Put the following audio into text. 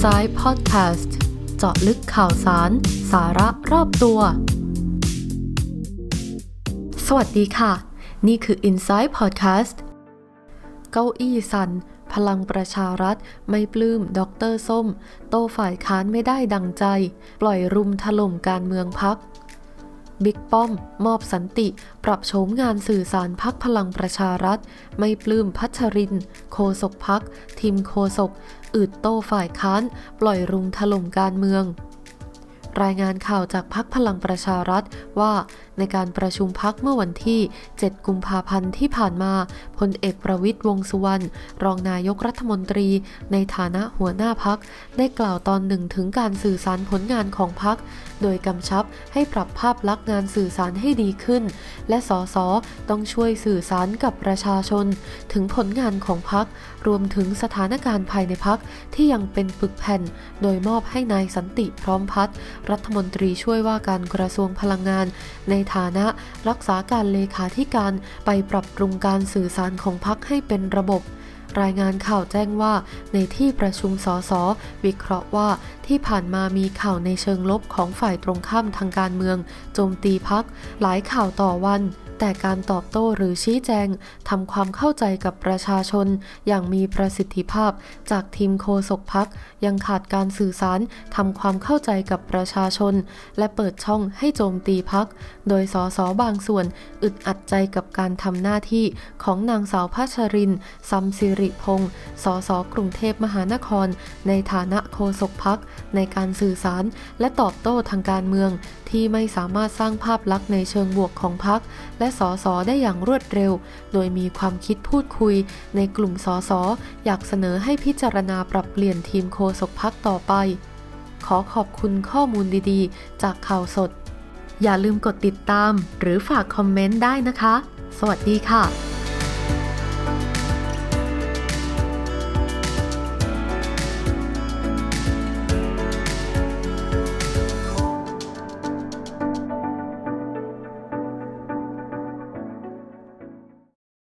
Inside Podcast เจาะลึกข่าวสาร สาระรอบตัว สวัสดีค่ะ นี่คือ Inside Podcast เก้าอี้สัน พลังประชารัฐ ไม่ปลื้มดอกเตอรส้ม โตฝ่ายค้านไม่ได้ดังใจ ปล่อยรุมถล่มการเมืองพัก บิ๊กป้อม มอบสันติ ปรับโฉมงานสื่อสารพักพลังประชารัฐ ไม่ปลื้มพัชริน โคศกพัก ทีมโคศกอืดโต้ฝ่ายค้าน ปล่อยรุมถล่มการเมือง รายงานข่าวจากพักพลังประชารัฐว่า ในการประชุมพักเมื่อวันที่ 7 กุมภาพันธ์ที่ผ่านมาพลเอกประวิตยวงสุวรรณรองนายกรัฐมนตรี ในฐานะหัวหน้าพัก ได้กล่าวตอนหนึ่งถึงการสื่อสารผลงานของพัก โดยกำชับให้ปรับภาพลักษณ์งานสื่อสารให้ดีขึ้น และสสต้องช่วยสื่อสารกับประชาชน ถึงผลงานของพัก รวมถึงสถานการณ์ภายในพักที่ยังเป็นปึกแผ่น โดยมอบให้นายสันติพร้อมพัฒน์รัฐมนตรีช่วยว่าการกระทรวงพลังงาน ในฐานะ รักษาการเลขาธิการไปปรับปรุงการสื่อสารของพักให้เป็นระบบ รายงานข่าวแจ้งว่า ในที่ประชุมสสวิเคราะห์ว่าที่ผ่านมามีข่าวในเชิงลบของฝ่ายตรงข้ามทางการเมือง โจมตีพักหลายข่าวต่อวัน แต่การตอบโต้หรือชี้แจงทำความเข้าใจกับประชาชน อย่างมีประสิทธิภาพ จากทีมโคศกพักยังขาดการสื่อสารทำความเข้าใจกับประชาชน และเปิดช่องให้โจมตีพัก โดยสสบางส่วน อึดอัดใจกับการทำหน้าที่ของนางสาวพัชรินซัมสิริพงศ์สสกรุงเทพมหานคร ในฐานะโฆษกพักในการสื่อสารและตอบโต้ทางการเมือง ที่ไม่สามารถสร้างภาพลักษณ์ในเชิงบวกของพักและสสได้อย่างรวดเร็ว โดยมีความคิดพูดคุย ในกลุ่มสสอยากเสนอให้พิจารณาปรับเปลี่ยนทีมโคศกพักต่อไป ขอขอบคุณข้อมูลดีๆ จากข่าวสด อย่าลืมกดติดตาม หรือฝากคอมเมนต์ได้นะคะ สวัสดีค่ะ